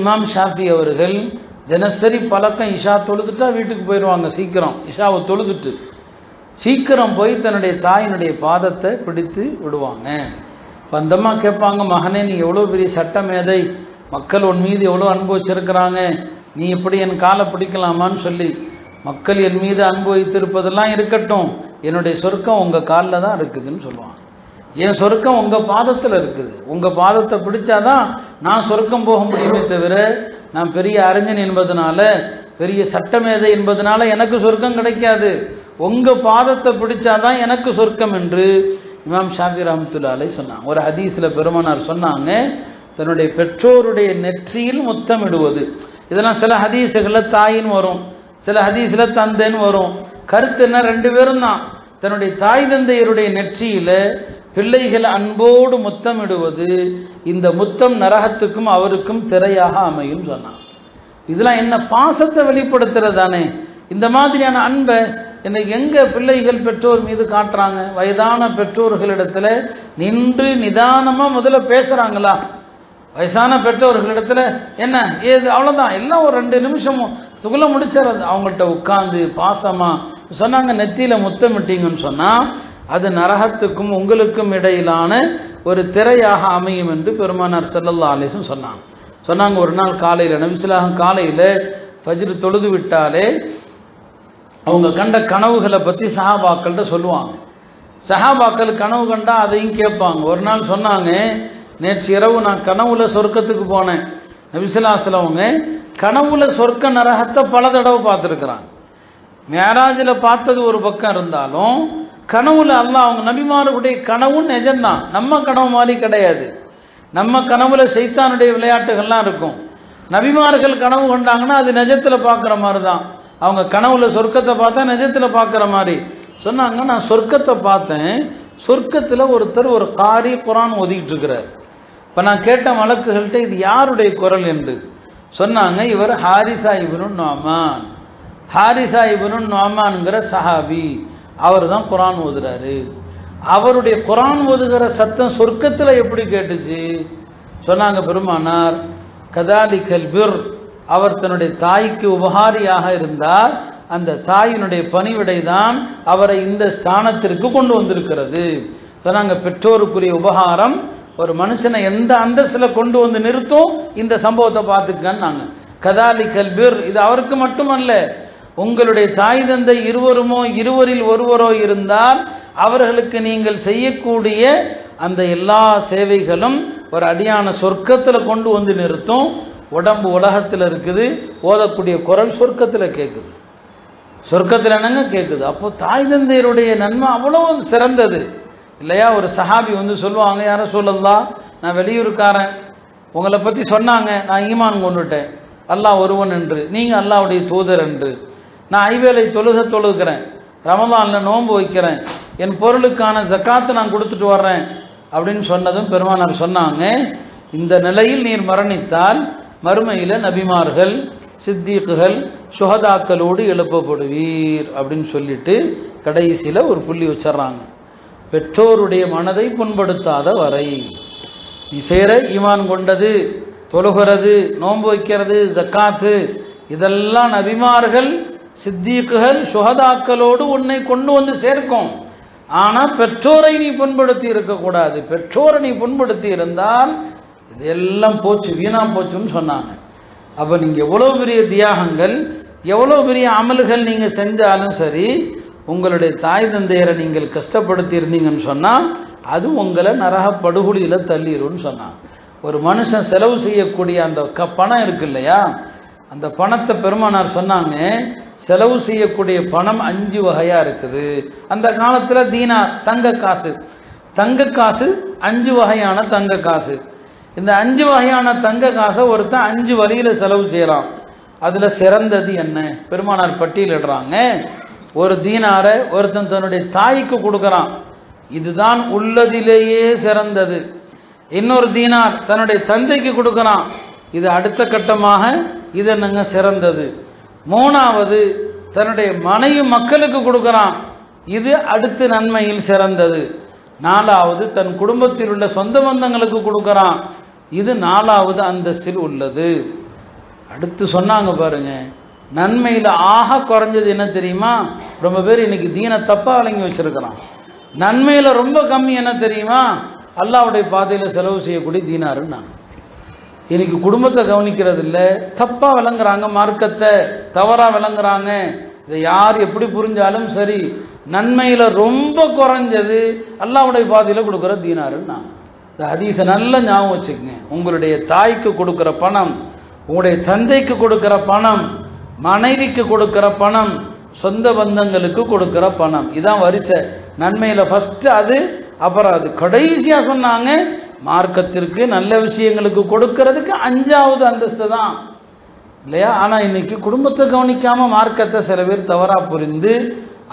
இமாம் ஷாஃபி அவர்கள் தினசரி பழக்கம் இஷா தொழுதுட்டா வீட்டுக்கு போயிடுவாங்க சீக்கிரம். இஷாவை தொழுதுட்டு சீக்கிரம் போய் தன்னுடைய தாயினுடைய பாதத்தை பிடித்து விடுவாங்க. இப்ப கேட்பாங்க மகனே நீ எவ்வளோ பெரிய சட்ட மேதை மக்கள் உன் மீது எவ்வளோ அனுபவிச்சிருக்கிறாங்க நீ எப்படி என் காலை பிடிக்கலாமான்னு சொல்லி. மக்கள் என் மீது அனுபவித்திருப்பதெல்லாம் இருக்கட்டும். என்னுடைய சொர்க்கம் உங்கள் காலில் தான் இருக்குதுன்னு சொல்லுவாங்க. என் சொர்க்கம் உங்கள் பாதத்தில் இருக்குது. உங்கள் பாதத்தை பிடிச்சாதான் நான் சொர்க்கம் போக முடியுமே தவிர நான் பெரிய அறிஞன் என்பதனால பெரிய சட்டமேதை என்பதனால எனக்கு சொர்க்கம் கிடைக்காது. உங்கள் பாதத்தை பிடிச்சாதான் எனக்கு சொர்க்கம் என்று இமாம் ஷாஃபி ரஹமத்துல்லாலே சொன்னாங்க. ஒரு ஹதீஸில் பெருமானார் சொன்னாங்க தன்னுடைய பெற்றோருடைய நெற்றியில் முத்தமிடுவது. இதெல்லாம் சில ஹதீஸுகளில் தாயின்னு வரும் சில ஹதீஸில் தந்தைன்னு வரும். கருத்து என்ன? ரெண்டு பேரும் தான். தன்னுடைய தாய் தந்தையருடைய நெற்றியில் பிள்ளைகள் அன்போடு முத்தமிடுவது இந்த முத்தம் நரகத்துக்கும் அவருக்கும் திரையாக அமையும் சொன்னான். இதெல்லாம் என்ன பாசத்தை வெளிப்படுத்துறது தானே? இந்த மாதிரியான அன்பை இன்னைக்கு எங்கே பிள்ளைகள் பெற்றோர் மீது காட்டுறாங்க? வயதான பெற்றோர்களிடத்துல நின்று நிதானமாக முதல்ல பேசுகிறாங்களா வயசான பெற்றோர்களிடத்துல என்ன? ஏது? அவ்வளோதான் எல்லாம் ஒரு ரெண்டு நிமிஷம் சுகுல முடிச்சிடறது. அவங்கள்ட்ட உட்காந்து பாசமாக சொன்னாங்க நெத்தியில் முத்தமிட்டிங்கன்னு சொன்னால் அது நரகத்துக்கும் உங்களுக்கும் இடையிலான ஒரு திரையாக அமையும் என்று பெருமானார் செல்லல்லா அலிசும் சொன்னாங்க. சொன்னாங்க ஒரு நாள் காலையில் நபிசுலாகம் காலையில் ஃபஜ்ரு தொழுது விட்டாலே அவங்க கண்ட கனவுகளை பற்றி சஹாபாக்கள்கிட்ட சொல்லுவாங்க. சஹாபாக்கள் கனவு கண்டா அதையும் கேட்பாங்க. ஒரு நாள் சொன்னாங்க நேற்று இரவு நான் கனவுல சொர்க்கத்துக்கு போனேன். நபிசுல்லாஸ்ல அவங்க கனவுல சொர்க்க நரகத்தை பல தடவை பார்த்துருக்குறாங்க. மேராஜில் பார்த்தது ஒரு பக்கம் இருந்தாலும் கனவுல அல்லாஹ் அவங்க நபிமாருடைய கனவும் நிஜம்தான். நம்ம கனவு மாதிரி கிடையாது. நம்ம கனவுல சைத்தானுடைய விளையாட்டுகள்லாம் இருக்கும். நபிமார்கள் கனவு கொண்டாங்கன்னா அது நிஜத்தில் பார்க்குற மாதிரி தான் அவங்க கனவுல சொர்க்கத்தை பார்த்தா நிஜத்தில் பார்க்குற மாதிரி. சொன்னாங்க நான் சொர்க்கத்தை பார்த்தேன். சொர்க்கத்தில் ஒருத்தர் ஒரு காரி குரான் ஒதுக்கிட்டு இருக்கிறார் இப்போ நான் கேட்ட வழக்குகள்கிட்ட இது யாருடைய குரல் என்று? சொன்னாங்க இவர் ஹாரிசா இவனு நோமான். ஹாரிசா இவனு நோமான்ங்கிற சஹாபி. அவர் தான் குரான் ஓதுறாரு. அவருடைய குரான் ஓதுகிற சத்தம் சொர்க்கத்தில் எப்படி கேட்டுச்சு? சொன்னாங்க பெருமானார் கதாலி பிர் அவர் தன்னுடைய தாய்க்கு உபகாரியாக இருந்தார். அந்த தாயினுடைய பணிவிடை தான் அவரை இந்த ஸ்தானத்திற்கு கொண்டு வந்திருக்கிறது. சொன்னாங்க பெற்றோருக்குரிய உபகாரம் ஒரு மனுஷனை எந்த அந்தஸ்தில் கொண்டு வந்து நிறுத்தும்? இந்த சம்பவத்தை பார்த்துக்கன்னாங்க கதாலி கல்பிர் இது அவருக்கு மட்டுமல்ல உங்களுடைய தாய் தந்தை இருவருமோ இருவரில் ஒருவரோ இருந்தால் அவர்களுக்கு நீங்கள் செய்யக்கூடிய அந்த எல்லா சேவைகளும் ஒரு அடியான சொர்க்கத்தில் கொண்டு வந்து நிறுத்தும். உடம்பு உலகத்தில் இருக்குது. ஓதக்கூடிய குரல் சொர்க்கத்தில் கேட்குது சொர்க்கத்தில் என்னங்க கேட்குது அப்போ தாய் தந்தையருடைய நன்மை அவ்வளோ சிறந்தது. இல்லையா? ஒரு சஹாபி வந்து சொல்லுவாங்க யாரும் சொல்லலாம் நான் வெளியூருக்காரன் உங்களை பற்றி சொன்னாங்க. நான் ஈமான் கொண்டுட்டேன். அல்லாஹ் ஒருவன் என்று. நீங்கள் அல்லாவுடைய தூதர் என்று. நான் ஐவேளை தொழுக தொழுகிறேன். ரமதானில் நோன்பு வைக்கிறேன். என் பொருளுக்கான ஜக்காத்தை நான் கொடுத்துட்டு வர்றேன். அப்படின்னு சொன்னதும் பெருமானார் சொன்னாங்க. இந்த நிலையில் நீர் மரணித்தால் மறுமையில் நபிமார்கள் சித்தீக்குகள் சுகதாக்களோடு எழுப்பப்படுவீர் அப்படின்னு சொல்லிட்டு கடைசியில் ஒரு புள்ளி வச்சிட்றாங்க. பெற்றோருடைய மனதை புண்படுத்தாத வரை நீ சேர ஈமான் கொண்டது தொழுகிறது நோன்பு வைக்கிறது ஜக்காத்து இதெல்லாம் நபிமார்கள் சித்தீக்குகள் சுகதாக்களோடு உன்னை கொண்டு வந்து சேர்க்கும். ஆனால் பெற்றோரை நீ புண்படுத்தி இருக்கக்கூடாது பெற்றோரை நீ புண்படுத்தி இருந்தால் இதெல்லாம் போச்சு வீணா போச்சுன்னு சொன்னாங்க. அப்போ நீங்கள் எவ்வளோ பெரிய தியாகங்கள் எவ்வளோ பெரிய அமல்கள் நீங்கள் செஞ்சாலும் சரி உங்களுடைய தாய் தந்தையரை நீங்கள் கஷ்டப்படுத்தி இருந்தீங்கன்னு சொன்னால் அது உங்களை நரக படுகொலியில் தள்ளிடும்னு சொன்னான் ஒரு மனுஷன் செலவு செய்யக்கூடிய அந்த க பணம் இருக்கு இல்லையா அந்த பணத்தை பெருமானார் சொன்னாங்க செலவு செய்யக்கூடிய பணம் அஞ்சு வகையாக இருக்குது. அந்த காலத்தில் தீனா தங்க காசு. தங்க காசு அஞ்சு வகையான தங்க காசு. இந்த அஞ்சு வகையான தங்க காசை ஒருத்தன் அஞ்சு வழியில் செலவு செய்யலாம். அதில் சிறந்தது என்ன? பெருமானார் பட்டியலிடுறாங்க ஒரு தீனாரை ஒருத்தன் தன்னுடைய தாய்க்கு கொடுக்குறான். இதுதான் உள்ளதிலேயே சிறந்தது. இன்னொரு தீனார் தன்னுடைய தந்தைக்கு கொடுக்குறான். இது அடுத்த கட்டமாக இது என்னங்க சிறந்தது? மூணாவது தன்னுடைய மனைவி மக்களுக்கு கொடுக்குறான். இது அடுத்து நன்மையில் சிறந்தது. நாலாவது தன் குடும்பத்தில் உள்ள சொந்த பந்தங்களுக்கு கொடுக்குறான். இது நாலாவது அந்தஸ்தில் உள்ளது. அடுத்து சொன்னாங்க பாருங்க நன்மையில் ஆக குறைஞ்சது என்ன தெரியுமா? ரொம்ப பேர் இன்னைக்கு தீனை தப்பாக விளங்கி வச்சிருக்கிறான். நன்மையில் ரொம்ப கம்மி என்ன தெரியுமா? அல்லாவுடைய பாதையில் செலவு செய்யக்கூடிய தீனாருன்னா இன்னைக்கு குடும்பத்தை கவனிக்கிறது இல்லை தப்பாக விளங்குறாங்க மார்க்கத்தை தவறாக விளங்குறாங்க. இதை யார் எப்படி புரிஞ்சாலும் சரி நன்மையில் ரொம்ப குறைஞ்சது அல்லாவுடைய பாதையில் கொடுக்குற தீனாருன்னா இந்த ஹதீஸை நல்ல ஞாபகம் வச்சுக்கங்க. உங்களுடைய தாய்க்கு கொடுக்குற பணம் உங்களுடைய தந்தைக்கு கொடுக்குற பணம் மனைவிக்கு கொடுக்குற பணம் சொந்த பந்தங்களுக்கு கொடுக்குற பணம். இதான் வரிசை. நன்மையில் ஃபஸ்ட்டு அது அப்புறம் அது. கடைசியாக சொன்னாங்க மார்க்கத்திற்கு நல்ல விஷயங்களுக்கு கொடுக்கறதுக்கு அஞ்சாவது அந்தஸ்து தான். இல்லையா? ஆனால் இன்றைக்கி குடும்பத்தை கவனிக்காமல் மார்க்கத்தை சில பேர் தவறாக புரிந்து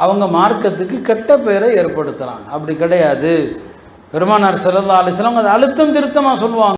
அவங்க மார்க்கத்துக்கு கெட்ட பெயரை ஏற்படுத்துகிறாங்க அப்படி கிடையாது. பெருமானார் செல்லல்லா அலிஸ்லாம் அது அழுத்தம் திருத்தமாக சொல்லுவாங்க.